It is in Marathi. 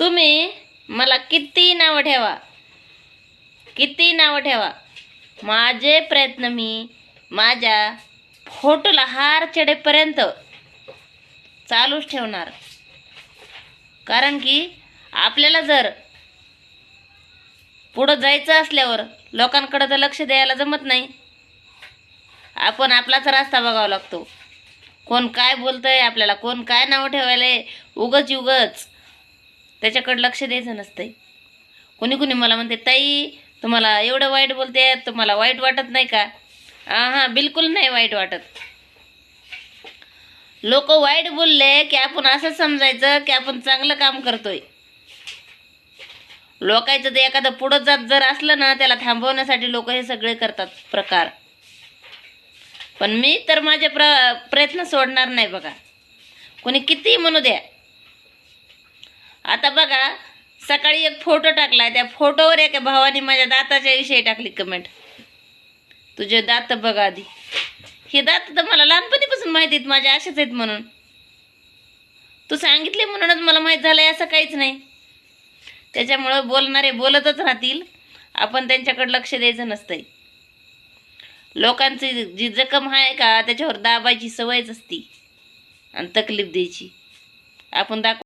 तुम्ही मला किती नावं ठेवा? किती नावं ठेवा? माझे प्रयत्न मी माझ्या फोटोला हार चढेपर्यंत चालूच ठेवणार. कारण की आपल्याला जर पुढं जायचं असल्यावर लोकांकडे तर लक्ष द्यायला जमत नाही. आपण आपलाच रस्ता बघावा लागतो. कोण काय बोलतंय आपल्याला? कोण काय नावं ठेवायला उगच उगच. त्याच्याकडे लक्ष द्यायचं नसतंय. कोणी कोणी मला म्हणते ताई तुम्हाला एवढं वाईट बोलते तुम्हाला वाईट वाटत नाही का? हां हां बिलकुल नाही वाईट वाटत. लोक वाईट बोलले की आपण असं समजायचं की आपण चांगलं काम करतोय. लोकांचं ते एखादं पुढं जात जर असलं ना त्याला थांबवण्यासाठी लोक हे सगळे करतात प्रकार. पण मी तर माझे प्र प्रयत्न सोडणार नाही बघा. कोणी कितीही म्हणू द्या आता बघा सकाळी एक फोटो टाकला त्या फोटोवर एका भावाने माझ्या दाताच्या विषयी टाकली कमेंट तुझे दात बघा आधी. हे दात तर मला लहानपणीपासून माहिती आहेत माझ्या असेच आहेत म्हणून. तू सांगितले म्हणूनच मला माहीत झालंय असं काहीच नाही. त्याच्यामुळं बोलणारे बोलतच राहतील. आपण त्यांच्याकडे लक्ष द्यायचं नसतंय. लोकांची जी जखम आहे का त्याच्यावर दाबायची सवयच असती. आणि तकलीफ द्यायची. आपण दाखव